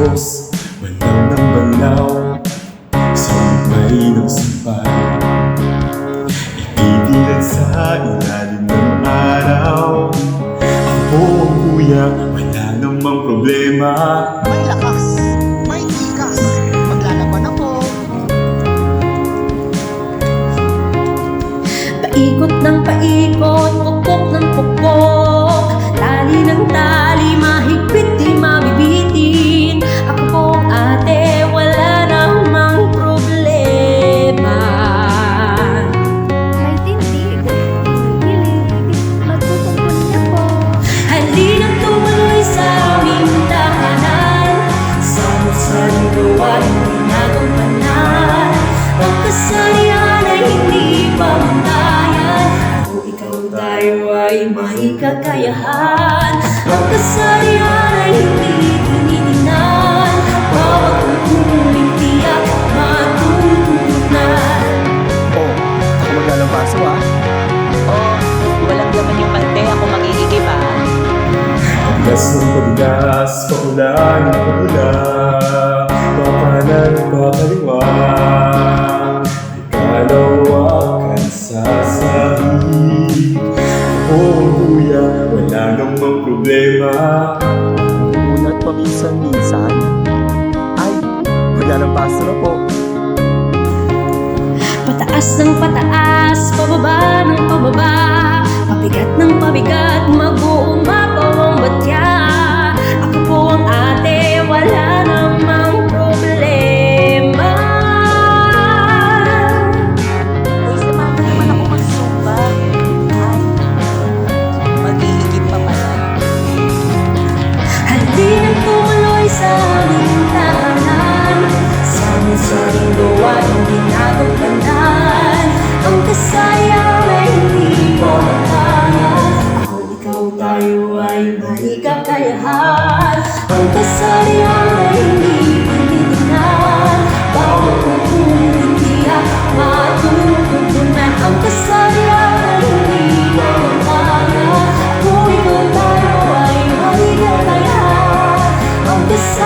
Diyos Walang nambalaw Sa umay ng sumpay Ipitilan sa ilalim ng araw. Ang buong kuya Wala namang problema. May lakas May tikas Maglalaban ako. Paikot ng paikot tayo ay may kakayahan Ang kasarian ay hindi tinitingnan Bawat kukuling tiyak matutunan. Oh, ako maglalabaso ah. Oh, walang laman yung mante, ako magigigib ah. Pagkas ng pagdas, paulan ng paula Pakanan, pakaliwa Ikalawakan wala namang problema Unat paminsan-minsan. Ay, maglalabaso na po. Pataas ng pataas, pababa ng pababa Samang-saring gawa, hindi nagampanan Ang kasayang ay hindi pamantayan Ako, ikaw, tayo ay may kakayahan Ang kasayang ay hindi tinitingnan Bawat kukuling tiyak matututunan Ang kasayang ay hindi pamantayan Ako, ikaw, tayo ay may kakayahan Ang kasayang